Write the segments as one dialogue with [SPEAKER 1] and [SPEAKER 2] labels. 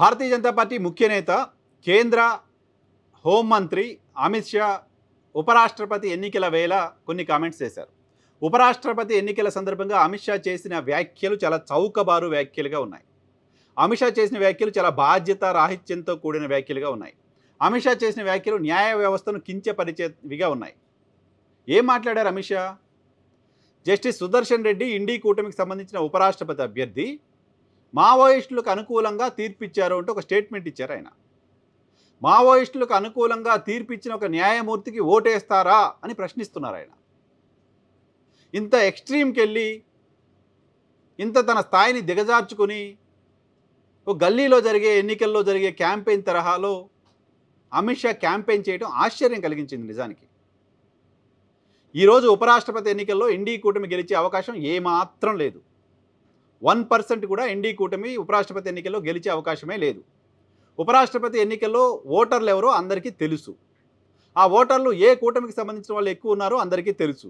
[SPEAKER 1] Bharatiya Janata party ముఖ్య నేత కేంద్ర హోంమంత్రి అమిత్ షా ఉపరాష్ట్రపతి ఎన్నికల వేళ కొన్ని కామెంట్స్ చేశారు. ఉపరాష్ట్రపతి ఎన్నికల సందర్భంగా అమిత్ షా చేసిన వ్యాఖ్యలు చాలా చౌకబారు వ్యాఖ్యలుగా ఉన్నాయి. అమిత్ షా చేసిన వ్యాఖ్యలు చాలా బాధ్యత రాహిత్యంతో కూడిన వ్యాఖ్యలుగా ఉన్నాయి. అమిత్ షా చేసిన వ్యాఖ్యలు న్యాయ వ్యవస్థను కించపరిచేవిగా ఉన్నాయి. ఏం మాట్లాడారు అమిత్ షా? జస్టిస్ సుదర్శన్ రెడ్డి ఇండి కూటమికి సంబంధించిన ఉపరాష్ట్రపతి అభ్యర్థి మావోయిస్టులకు అనుకూలంగా తీర్పిచ్చారు అంటే ఒక స్టేట్మెంట్ ఇచ్చారు ఆయన. మావోయిస్టులకు అనుకూలంగా తీర్పిచ్చిన ఒక న్యాయమూర్తికి ఓటేస్తారా అని ప్రశ్నిస్తున్నారు ఆయన. ఇంత ఎక్స్ట్రీమ్కి వెళ్ళి ఇంత తన స్థాయిని దిగజార్చుకుని ఒక గల్లీలో జరిగే ఎన్నికల్లో జరిగే క్యాంపెయిన్ తరహాలో అమిత్ షా క్యాంపెయిన్ చేయడం ఆశ్చర్యం కలిగించింది నిజానికి. ఈరోజు ఉపరాష్ట్రపతి ఎన్నికల్లో ఎన్డీ కూటమి గెలిచే అవకాశం ఏమాత్రం లేదు. వన్ పర్సెంట్ కూడా ఎన్డీ కూటమి ఉపరాష్ట్రపతి ఎన్నికల్లో గెలిచే అవకాశమే లేదు. ఉపరాష్ట్రపతి ఎన్నికల్లో ఓటర్లు ఎవరో అందరికీ తెలుసు. ఆ ఓటర్లు ఏ కూటమికి సంబంధించిన వాళ్ళు ఎక్కువ ఉన్నారో అందరికీ తెలుసు.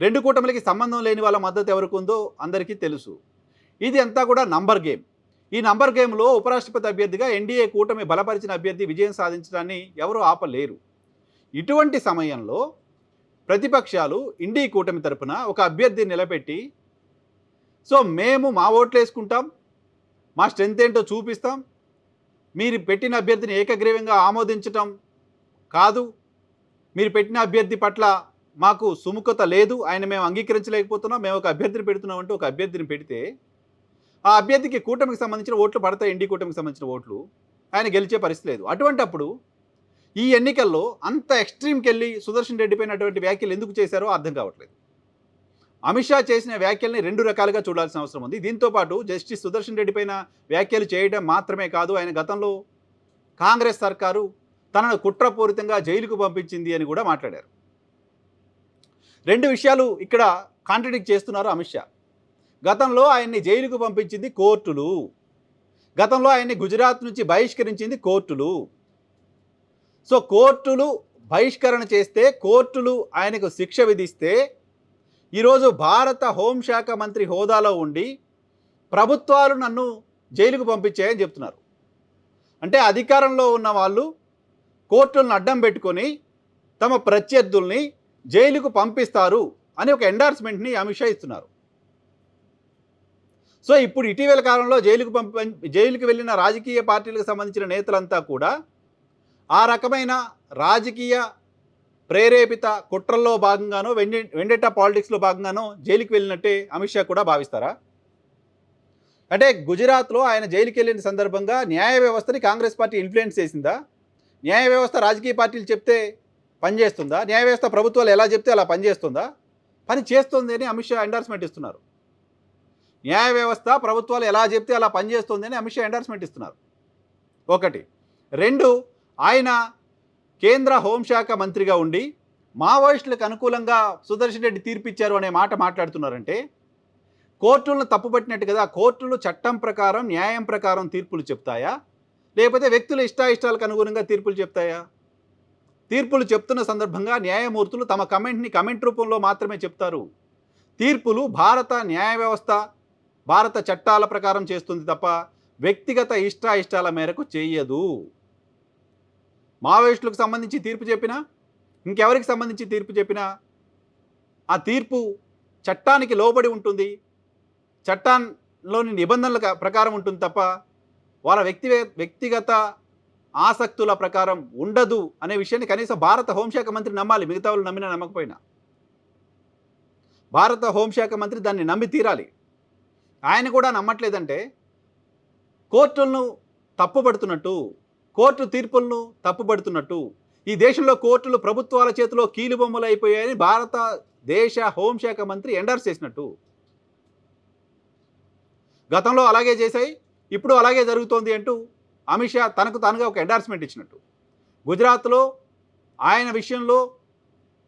[SPEAKER 1] రెండు కూటమిలకి సంబంధం లేని వాళ్ళ మద్దతు ఎవరికి ఉందో అందరికీ తెలుసు. ఇది అంతా కూడా నంబర్ గేమ్. ఈ నంబర్ గేమ్లో ఉపరాష్ట్రపతి అభ్యర్థిగా ఎన్డీఏ కూటమి బలపరిచిన అభ్యర్థి విజయం సాధించడాన్ని ఎవరూ ఆపలేరు. ఇటువంటి సమయంలో ప్రతిపక్షాలు ఇండీ కూటమి తరపున ఒక అభ్యర్థిని నిలబెట్టి సో మేము మా ఓట్లు వేసుకుంటాం మా స్ట్రెంత్ ఏంటో చూపిస్తాం మీరు పెట్టిన అభ్యర్థిని ఏకగ్రీవంగా ఆమోదించటం కాదు మీరు పెట్టిన అభ్యర్థి పట్ల మాకు సుముఖత లేదు ఆయన మేము అంగీకరించలేకపోతున్నాం మేము ఒక అభ్యర్థిని పెడుతున్నాం ఒక అభ్యర్థిని పెడితే ఆ అభ్యర్థికి కూటమికి సంబంధించిన ఓట్లు పడతాయి ఎన్డీ కూటమికి సంబంధించిన ఓట్లు? ఆయన గెలిచే పరిస్థితి లేదు. అటువంటప్పుడు ఈ ఎన్నికల్లో అంత ఎక్స్ట్రీమ్కి వెళ్ళి సుదర్శన్ రెడ్డి పైన అటువంటి వ్యాఖ్యలు ఎందుకు చేశారో అర్థం కావట్లేదు. అమిత్ షా చేసిన వ్యాఖ్యల్ని రెండు రకాలుగా చూడాల్సిన అవసరం ఉంది. దీంతో పాటు జస్టిస్ సుదర్శన్ రెడ్డి పైన వ్యాఖ్యలు చేయడం మాత్రమే కాదు. ఆయన గతంలో కాంగ్రెస్ సర్కారు తనను కుట్రపూరితంగా జైలుకు పంపించింది అని కూడా మాట్లాడారు. రెండు విషయాలు ఇక్కడ కాంట్రడిక్ట్ చేస్తున్నారు అమిత్ షా. గతంలో ఆయన్ని జైలుకు పంపించింది కోర్టులు. గతంలో ఆయన్ని గుజరాత్ నుంచి బహిష్కరించింది కోర్టులు. సో కోర్టులు బహిష్కరణ చేస్తే కోర్టులు ఆయనకు శిక్ష విధిస్తే ఈరోజు భారత హోంశాఖ మంత్రి హోదాలో ఉండి ప్రభుత్వాలు నన్ను జైలుకు పంపించాయని చెప్తున్నారు. అంటే అధికారంలో ఉన్న వాళ్ళు కోర్టులను అడ్డం పెట్టుకొని తమ ప్రత్యర్థుల్ని జైలుకు పంపిస్తారు అని ఒక ఎండార్స్మెంట్ని అమిత్ షా ఇస్తున్నారు. సో ఇప్పుడు ఇటీవల కాలంలో జైలుకు పంపి జైలుకు వెళ్ళిన రాజకీయ పార్టీలకు సంబంధించిన నేతలంతా కూడా ఆ రకమైన రాజకీయ ప్రేరేపిత కుట్రల్లో భాగంగానో వెండి వెండెట్టా పాలిటిక్స్లో భాగంగానో జైలుకి వెళ్ళినట్టే అమిత్ షా కూడా భావిస్తారా? అంటే గుజరాత్లో ఆయన జైలుకి వెళ్ళిన సందర్భంగా న్యాయ వ్యవస్థని కాంగ్రెస్ పార్టీ ఇన్ఫ్లుయెన్స్ చేసిందా? న్యాయ వ్యవస్థ రాజకీయ పార్టీలు చెప్తే పనిచేస్తుందా? న్యాయ వ్యవస్థ ప్రభుత్వాలు ఎలా చెప్తే అలా పనిచేస్తుందా? పని చేస్తుంది అని అమిత్ షా ఎండార్స్మెంట్ ఇస్తున్నారు. న్యాయ వ్యవస్థ ప్రభుత్వాలు ఎలా చెప్తే అలా పనిచేస్తుంది అని అమిత్ షా ఎండార్స్మెంట్ ఇస్తున్నారు. ఒకటి. రెండు. ఆయన కేంద్ర హోంశాఖ మంత్రిగా ఉండి మావోయిస్టులకు అనుకూలంగా సుదర్శన్ రెడ్డి తీర్పిచ్చారు అనే మాట మాట్లాడుతున్నారంటే కోర్టులను తప్పుపట్టినట్టు కదా కోర్టులు చట్టం ప్రకారం న్యాయం ప్రకారం తీర్పులు చెప్తాయా? లేకపోతే వ్యక్తుల ఇష్టాయిష్టాలకు అనుగుణంగా తీర్పులు చెప్తాయా? తీర్పులు చెప్తున్న సందర్భంగా న్యాయమూర్తులు తమ కమెంట్ని కమెంట్ రూపంలో మాత్రమే చెప్తారు. తీర్పులు భారత న్యాయ వ్యవస్థ భారత చట్టాల ప్రకారం చేస్తుంది తప్ప వ్యక్తిగత ఇష్టాయిష్టాల మేరకు చేయదు. మావోయిస్టులకు సంబంధించి తీర్పు చెప్పినా ఇంకెవరికి సంబంధించి తీర్పు చెప్పినా ఆ తీర్పు చట్టానికి లోబడి ఉంటుంది. చట్టంలోని నిబంధనల క- ప్రకారం ఉంటుంది తప్ప వాళ్ళ వ్యక్తి వ్యక్తిగత ఆసక్తుల ప్రకారం ఉండదు అనే విషయాన్ని కనీసం భారత హోంశాఖ మంత్రి నమ్మాలి. మిగతా వాళ్ళు నమ్మినా నమ్మకపోయినా. భారత హోంశాఖ మంత్రి దాన్ని నమ్మి తీరాలి. ఆయన కూడా నమ్మట్లేదంటే కోర్టులను తప్పుపడుతున్నట్టు కోర్టు తీర్పులను తప్పుబడుతున్నట్టు. ఈ దేశంలో కోర్టులు ప్రభుత్వాల చేతిలో కీలుబొమ్మలు అయిపోయాయని భారత దేశ హోంశాఖ మంత్రి ఎండార్స్ చేసినట్టు. గతంలో అలాగే చేశాయి ఇప్పుడు అలాగే జరుగుతోంది అంటూ అమిత్ షా తనకు తానుగా ఒక ఎండార్స్మెంట్ ఇచ్చినట్టు. గుజరాత్లో ఆయన విషయంలో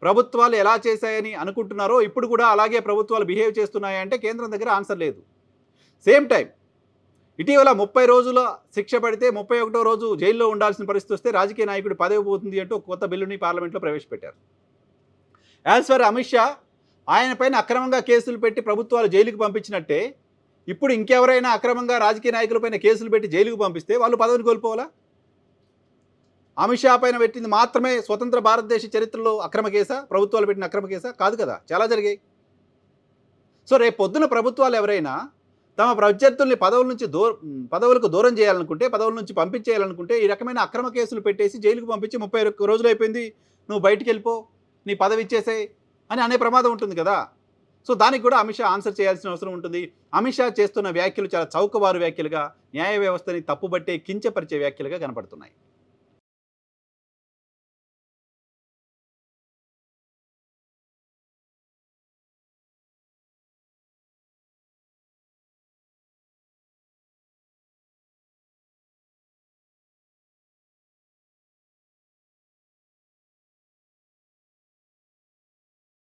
[SPEAKER 1] ప్రభుత్వాలు ఎలా చేశాయని అనుకుంటున్నారో ఇప్పుడు కూడా అలాగే ప్రభుత్వాలు బిహేవ్ చేస్తున్నాయంటే కేంద్రం దగ్గర ఆన్సర్ లేదు. సేమ్ టైం ఇటీవల ముప్పై రోజుల శిక్ష పడితే ముప్పై ఒకటో రోజు జైల్లో ఉండాల్సిన పరిస్థితి వస్తే రాజకీయ నాయకుడు పదవి పోతుంది అంటూ కొత్త బిల్లుని పార్లమెంట్లో ప్రవేశపెట్టారు. యాజ్ ఫర్ అమిత్ షా ఆయనపైన అక్రమంగా కేసులు పెట్టి ప్రభుత్వాలు జైలుకి పంపించినట్టే ఇప్పుడు ఇంకెవరైనా అక్రమంగా రాజకీయ నాయకులపైన కేసులు పెట్టి జైలుకు పంపిస్తే వాళ్ళు పదవిని కోల్పోవాలా? అమిత్ షా పైన పెట్టింది మాత్రమే స్వతంత్ర భారతదేశ చరిత్రలో అక్రమ కేసా? ప్రభుత్వాలు పెట్టిన అక్రమ కేసా? కాదు కదా చాలా జరిగాయి. సో రేపు పొద్దున ప్రభుత్వాలు ఎవరైనా తమ ప్రత్యర్థుల్ని పదవుల నుంచి దూర పదవులకు దూరం చేయాలనుకుంటే పదవుల నుంచి పంపించేయాలనుకుంటే ఈ రకమైన అక్రమ కేసులు పెట్టేసి జైలుకు పంపించి ముప్పై రోజులు అయిపోయింది. నువ్వు బయటికి వెళ్ళిపో నీ పదవి ఇచ్చేసేయ్ అని అనే ప్రమాదం ఉంటుంది కదా. సో దానికి కూడా అమిత్ షా ఆన్సర్ చేయాల్సిన అవసరం ఉంటుంది. అమిత్ షా చేస్తున్న వ్యాఖ్యలు చాలా చౌకబారు వ్యాఖ్యలుగా న్యాయ వ్యవస్థని తప్పుబట్టే కించపరిచే వ్యాఖ్యలుగా కనపడుతున్నాయి.